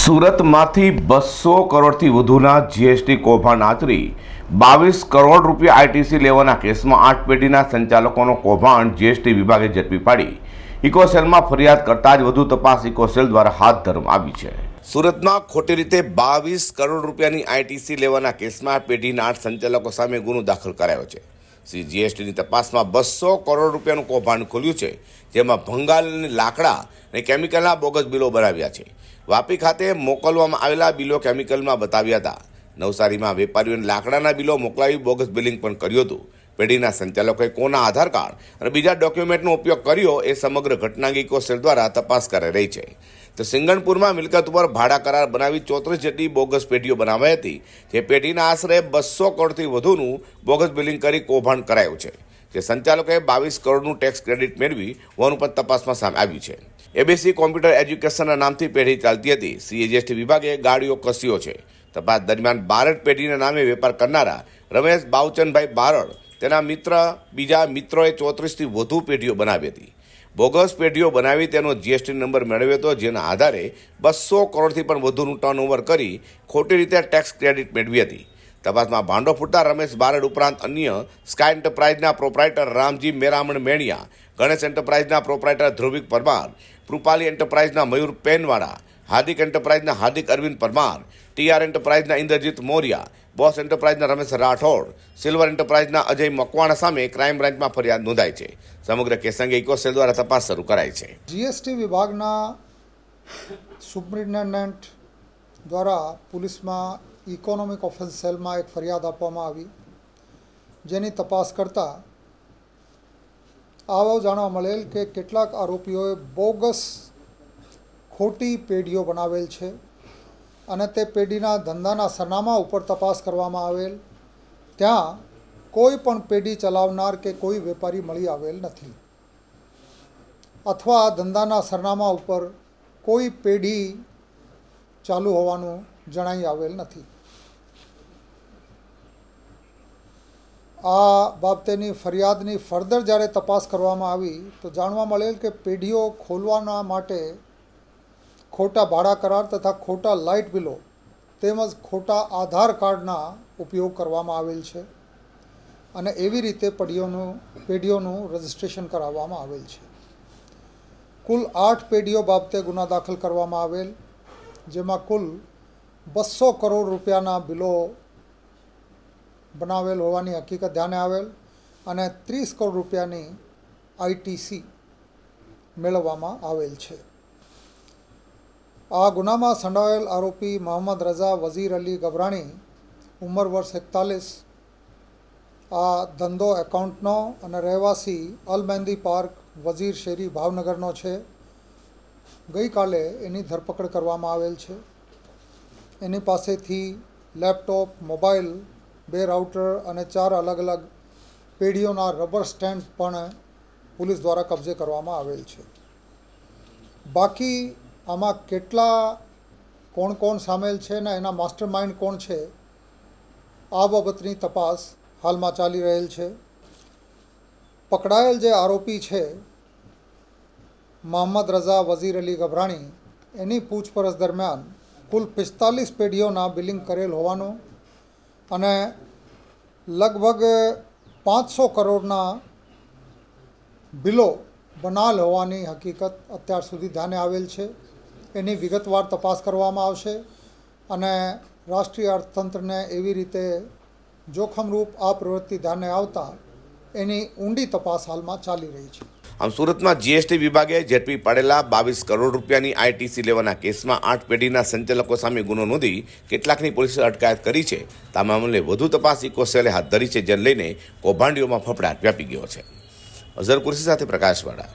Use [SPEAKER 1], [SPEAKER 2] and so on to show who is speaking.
[SPEAKER 1] સુરતમાંથી બસો કરોડથી વધુના જીએસટી કૌભાંડ આચરી બાવીસ કરોડ રૂપિયા આઈટીસી લેવાના કેસમાં આઠ પેઢીના સંચાલકોનો કૌભાંડ જીએસટી વિભાગે ઝડપી પાડી. ઇકોસેલમાં ફરિયાદ કરતા જ વધુ તપાસ ઇકોસેલ દ્વારા હાથ ધરવામાં આવી છે. સુરતમાં ખોટી રીતે બાવીસ કરોડ રૂપિયાની આઈટીસી લેવાના કેસમાં પેઢીના આઠ સંચાલકો સામે ગુનો દાખલ કરાયો છે. શ્રી જીએસટીની તપાસમાં બસો કરોડ રૂપિયાનું કૌભાંડ ખોલ્યું છે, જેમાં ભંગાલની લાકડા અને કેમિકલના બોગસ બિલો બનાવ્યા છે. વાપી ખાતે મોકલવામાં આવેલા બિલો કેમિકલમાં બતાવ્યા હતા. નવસારીમાં વેપારીઓને લાકડાના બિલો મોકલાવી બોગસ બિલિંગ પણ કર્યું હતું. પેઢીના સંચાલકોએ કોના આધાર કાર્ડ અને બીજા ડોક્યુમેન્ટનો ઉપયોગ કર્યો એ સમગ્ર ઘટનાંગીકો સેલ દ્વારા તપાસ કરી રહી છે. તો સિંગણપુરમાં મિલકત ઉપર ભાડા કરાર બનાવી ચોત્રીસ જેટલી બોગસ પેઢીઓ બનાવાઈ હતી. જે પેઢીના આશરે બસો કરોડથી વધુનું બોગસ બિલિંગ કરી કૌભાંડ કરાયું છે. જે સંચાલકોએ બાવીસ કરોડનું ટેક્સ ક્રેડિટ મેળવી હોવાનું પણ તપાસમાં સામે આવ્યું છે. એબીસી કોમ્પ્યુટર એજ્યુકેશનના નામથી પેઢી ચાલતી હતી. સીએજીએસટી વિભાગે ગાડીઓ કસ્યો છે. તપાસ દરમિયાન બારડ પેઢીના નામે વેપાર કરનારા રમેશ બાવચંદભાઈ બારડ તેના મિત્ર, બીજા મિત્રોએ ચોત્રીસથી વધુ પેઢીઓ બનાવી હતી. બોગસ પેઢીઓ બનાવી તેનો જીએસટી નંબર મેળવ્યો હતો, જેના આધારે બસો કરોડથી પણ વધુનું ટર્નઓવર કરી ખોટી રીતે ટેક્સ ક્રેડિટ મેળવી હતી. તપાસમાં ભાંડો ફૂટતા રમેશ બારડ ઉપરાંત અન્ય સ્કાય એન્ટરપ્રાઇઝના પ્રોપરાઇટર રામજી મેરામણ મેણિયા, ગણેશ એન્ટરપ્રાઇઝના પ્રોપરાઇટર ધ્રુવિક પરમાર કૃપાલી એન્ટરપ્રાઇઝના મયુર પેનવાળા હાર્દિક એન્ટરપ્રાઇઝના હાર્દિક અરવિંદ પરમાર, ટીઆર એન્ટરપ્રાઇઝના ઇન્દ્રજીત મોરિયા, બોસ એન્ટરપ્રાઇઝના રમેશ રાઠોડ, સિલ્વર એન્ટરપ્રાઇઝના અજય મકવાણા સામે ક્રાઇમ બ્રાન્ચમાં ફરિયાદ નોંધાઈ છે. સમગ્ર કેસ અંગે ઇકોસેલ દ્વારા તપાસ શરૂ કરાઈ છે.
[SPEAKER 2] જીએસટી વિભાગના સુપરિન્ટેન્ડન્ટ દ્વારા પોલીસમાં ઇકોનોમિક ઓફેન્સ સેલમાં એક ફરિયાદ આપવામાં આવી, જેની તપાસ કરતાં આવો જાણવા મળેલ કે કેટલાક આરોપીઓએ બોગસ ખોટી પેઢીઓ બનાવેલ છે અને તે પેઢીના ધંધાના સરનામા ઉપર તપાસ કરવામાં આવેલ. ત્યાં કોઈ પણ પેઢી ચલાવનાર કે કોઈ વેપારી મળી આવેલ નથી. અથવા ધંધાના સરનામા ઉપર કોઈ પેઢી ચાલુ હોવાનું જણાઈ આવેલ નથી. આ બાબતેની ફરિયાદની ફર્ધર જ્યારે તપાસ કરવામાં આવી, તો જાણવા મળેલ કે પેઢીઓ ખોલવાના માટે ખોટા ભાડા કરાર તથા ખોટા લાઇટ બિલો તેમજ ખોટા આધાર કાર્ડના ઉપયોગ કરવામાં આવેલ છે અને એવી રીતે પેઢીઓનું પેઢીઓનું રજિસ્ટ્રેશન કરાવવામાં આવેલ છે. કુલ આઠ પેઢીઓ બાબતે ગુના દાખલ કરવામાં આવેલ, જેમાં કુલ બસો કરોડ રૂપિયાના બિલો બનાવેલ હોવાની હકીકત ધ્યાને આવેલ અને ત્રીસ કરોડ રૂપિયાની આઈટીસી મેળવવામાં આવેલ છે. આ ગુનામાં સંડોવાયેલ આરોપી મોહમ્મદ રઝા વઝીર અલી ગભરાણી, ઉંમર વર્ષ એકતાલીસ, આ ધંધો એકાઉન્ટનો અને રહેવાસી અલ મહેંદી પાર્ક વઝીર શેરી ભાવનગરનો છે. ગઈકાલે એની ધરપકડ કરવામાં આવેલ છે. એની પાસેથી લેપટોપ, મોબાઈલ બે રાઉટર અને ચાર અલગ અલગ પેઢીઓના રબર સ્ટેન્ડ પણ પોલીસ દ્વારા કબજે કરવામાં આવેલ છે. બાકી આમાં કેટલા કોણ કોણ સામેલ છે ને એના માસ્ટર માઇન્ડ કોણ છે, આ બાબતની તપાસ હાલમાં ચાલી રહેલ છે. પકડાયેલ જે આરોપી છે, મોહમ્મદ રઝા વઝીર અલી ગભરાણી, એની પૂછપરછ દરમિયાન કુલ પિસ્તાલીસ પેઢીઓના બિલિંગ કરેલ હોવાનું અને લગભગ પાંચસો કરોડના બિલો બનાલ હોવાની હકીકત અત્યાર સુધી ધ્યાને આવેલ છે. એની વિગતવાર તપાસ કરવામાં આવશે અને રાષ્ટ્રીય અર્થતંત્રને એવી રીતે જોખમરૂપ આ પ્રવૃત્તિ ધ્યાને આવતા એની ઊંડી તપાસ હાલમાં ચાલી રહી છે.
[SPEAKER 1] આમ સુરતમાં જીએસટી વિભાગે ઝડપી પાડેલા બાવીસ કરોડ રૂપિયાની આઈટીસી લેવાના કેસમાં આઠ પેઢીના સંચાલકો સામે ગુનો નોંધી કેટલાકની પોલીસે અટકાયત કરી છે. આ મામલે વધુ તપાસ ઇકોસેલે હાથ ધરી છે, જેને લઈને કૌભાંડીઓમાં ફફડાટ વ્યાપી ગયો છે. અઝર કુર્સી સાથે પ્રકાશવાળા.